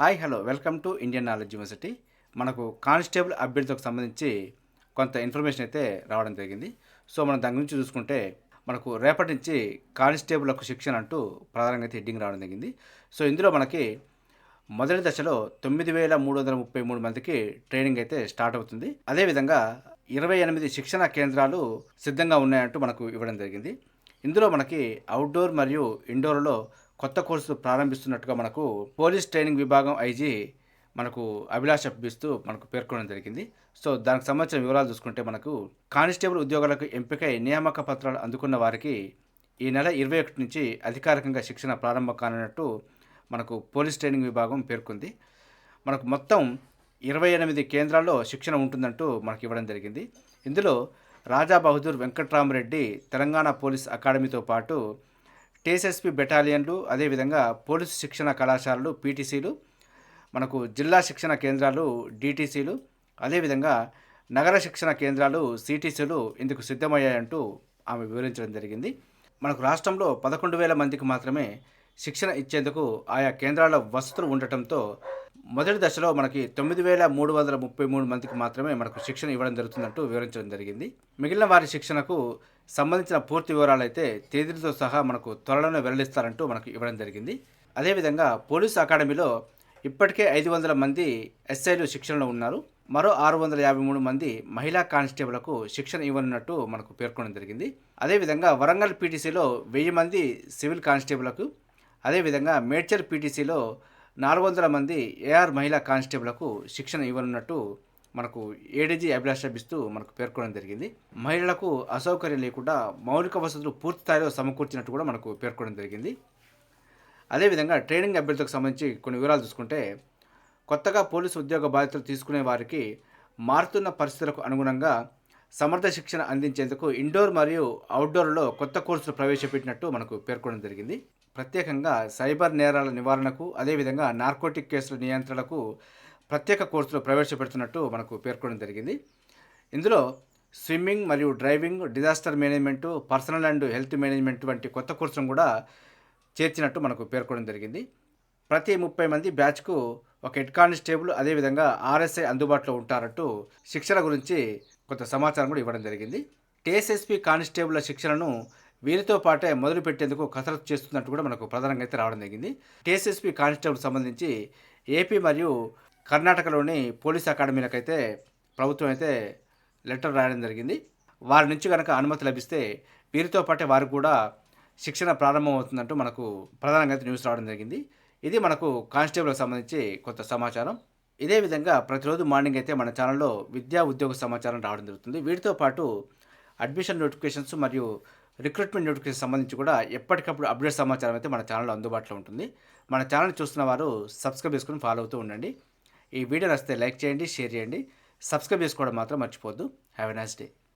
Hi hello. Welcome to Indian knowledge university. మనకు constable అభ్యర్థులకు సంబంధించి కొంత ఇన్ఫర్మేషన్ అయితే రావడం జరిగింది. సో మనం దాని గురించి చూసుకుంటే మనకు రేపటి నుంచి కానిస్టేబుల్కు శిక్షణ అంటూ ప్రధానంగా అయితే హెడ్డింగ్ రావడం జరిగింది. సో ఇందులో మనకి మొదటి దశలో తొమ్మిది వేల మూడు వందల ముప్పై మూడు మందికి ట్రైనింగ్ అయితే స్టార్ట్ అవుతుంది. అదేవిధంగా ఇరవై ఎనిమిది శిక్షణ కేంద్రాలు సిద్ధంగా ఉన్నాయంటూ మనకు ఇవ్వడం జరిగింది. ఇందులో మనకి అవుట్డోర్ మరియు ఇండోర్లో కొత్త కోర్సులు ప్రారంభిస్తున్నట్టుగా మనకు పోలీస్ ట్రైనింగ్ విభాగం ఐజీ మనకు అభిలాష అప్పిస్తూ మనకు పేర్కొనడం జరిగింది. సో దానికి సంబంధించిన వివరాలు చూసుకుంటే మనకు కానిస్టేబుల్ ఉద్యోగాలకు ఎంపికై నియామక పత్రాలు అందుకున్న వారికి ఈ నెల ఇరవై ఒకటి నుంచి అధికారికంగా శిక్షణ ప్రారంభం కానున్నట్టు మనకు పోలీస్ ట్రైనింగ్ విభాగం పేర్కొంది. మనకు మొత్తం ఇరవై ఎనిమిది కేంద్రాల్లో శిక్షణ ఉంటుందంటూ మనకి ఇవ్వడం జరిగింది. ఇందులో రాజా బహదూర్ వెంకట్రామరెడ్డి తెలంగాణ పోలీస్ అకాడమీతో పాటు టీఎస్ఎస్పి బెటాలియన్లు అదేవిధంగా పోలీసు శిక్షణ కళాశాలలు పీటీసీలు మనకు జిల్లా శిక్షణ కేంద్రాలు డీటీసీలు అదేవిధంగా నగర శిక్షణ కేంద్రాలు సిటీసీలు ఇందుకు సిద్ధమయ్యాయంటూ ఆమె వివరించడం జరిగింది. మనకు రాష్ట్రంలో పదకొండు వేల మందికి మాత్రమే శిక్షణ ఇచ్చేందుకు ఆయా కేంద్రాల వసతులు ఉండటంతో మొదటి దశలో మనకి తొమ్మిది వేల మూడు వందల ముప్పై మూడు మందికి మాత్రమే మనకు శిక్షణ ఇవ్వడం జరుగుతుందంటూ వివరించడం జరిగింది. మిగిలిన వారి శిక్షణకు సంబంధించిన పూర్తి వివరాలు అయితే తేదీలతో సహా మనకు త్వరలోనే వెల్లడిస్తారంటూ మనకు ఇవ్వడం జరిగింది. అదేవిధంగా పోలీసు అకాడమీలో ఇప్పటికే ఐదు వందల మంది ఎస్ఐలు శిక్షణలో ఉన్నారు. మరో ఆరు వందల యాభై మూడు మంది మహిళా కానిస్టేబుళ్ళకు శిక్షణ ఇవ్వనున్నట్టు మనకు పేర్కొనడం జరిగింది. అదేవిధంగా వరంగల్ పీటీసీలో వెయ్యి మంది సివిల్ కానిస్టేబుళ్ళకు అదేవిధంగా మేడ్చల్ పీటీసీలో నాలుగు వందల మంది ఏఆర్ మహిళా కానిస్టేబులకు శిక్షణ ఇవ్వనున్నట్టు మనకు ఏడీజీ అభిలాషిస్తూ మనకు పేర్కొనడం జరిగింది. మహిళలకు అసౌకర్యం లేకుండా మౌలిక వసతులు పూర్తి స్థాయిలో సమకూర్చినట్టు కూడా మనకు పేర్కొనడం జరిగింది. అదేవిధంగా ట్రైనింగ్ అభ్యర్థులకు సంబంధించి కొన్ని వివరాలు చూసుకుంటే కొత్తగా పోలీసు ఉద్యోగ బాధ్యతలు తీసుకునే వారికి మారుతున్న పరిస్థితులకు అనుగుణంగా సమర్థ శిక్షణ అందించేందుకు ఇండోర్ మరియు అవుట్డోర్లో కొత్త కోర్సులు ప్రవేశపెట్టినట్టు మనకు పేర్కొనడం జరిగింది. ప్రత్యేకంగా సైబర్ నేరాల నివారణకు అదేవిధంగా నార్కోటిక్ కేసుల నియంత్రణకు ప్రత్యేక కోర్సులు ప్రవేశపెడుతున్నట్టు మనకు పేర్కొనడం జరిగింది. ఇందులో స్విమ్మింగ్ మరియు driving disaster management personal and health management వంటి కొత్త కోర్సును కూడా చేర్చినట్టు మనకు పేర్కొనడం జరిగింది. ప్రతి ముప్పై మంది బ్యాచ్కు ఒక హెడ్ కానిస్టేబుల్ అదేవిధంగా ఆర్ఎస్ఐ అందుబాటులో ఉంటారంటూ శిక్షణ గురించి కొంత సమాచారం కూడా ఇవ్వడం జరిగింది. టీఎస్ఎస్పి కానిస్టేబుల్ శిక్షణను వీరితో పాటే మొదలు పెట్టేందుకు కసరత్తు చేస్తున్నట్టు కూడా మనకు ప్రధానంగా అయితే రావడం జరిగింది. టీఎస్ఎస్పి కానిస్టేబుల్ సంబంధించి ఏపీ మరియు కర్ణాటకలోని పోలీస్ అకాడమీలకైతే ప్రభుత్వం అయితే లెటర్ రాయడం జరిగింది. వారి నుంచి కనుక అనుమతి లభిస్తే వీరితో పాటే వారికి కూడా శిక్షణ ప్రారంభమవుతుందంటూ మనకు ప్రధానంగా అయితే న్యూస్ రావడం జరిగింది. ఇది మనకు కానిస్టేబుల్కి సంబంధించి కొంత సమాచారం. ఇదే విధంగా ప్రతిరోజు మార్నింగ్ అయితే మన ఛానల్లో విద్యా ఉద్యోగ సమాచారం రావడం జరుగుతుంది. వీటితో పాటు అడ్మిషన్ నోటిఫికేషన్స్ మరియు రిక్రూట్మెంట్ నోటిఫికేషన్ సంబంధించి కూడా ఎప్పటికప్పుడు అప్డేట్ సమాచారం అయితే మన ఛానల్లో అందుబాటులో ఉంటుంది. మన ఛానల్ చూస్తున్న వారు సబ్స్క్రైబ్ చేసుకుని ఫాలో అవుతూ ఉండండి. ఈ వీడియో నచ్చితే లైక్ చేయండి షేర్ చేయండి. సబ్స్క్రైబ్ చేసుకోవడం మాత్రం మర్చిపోద్దు హ్యావ్ ఎ నైస్ డే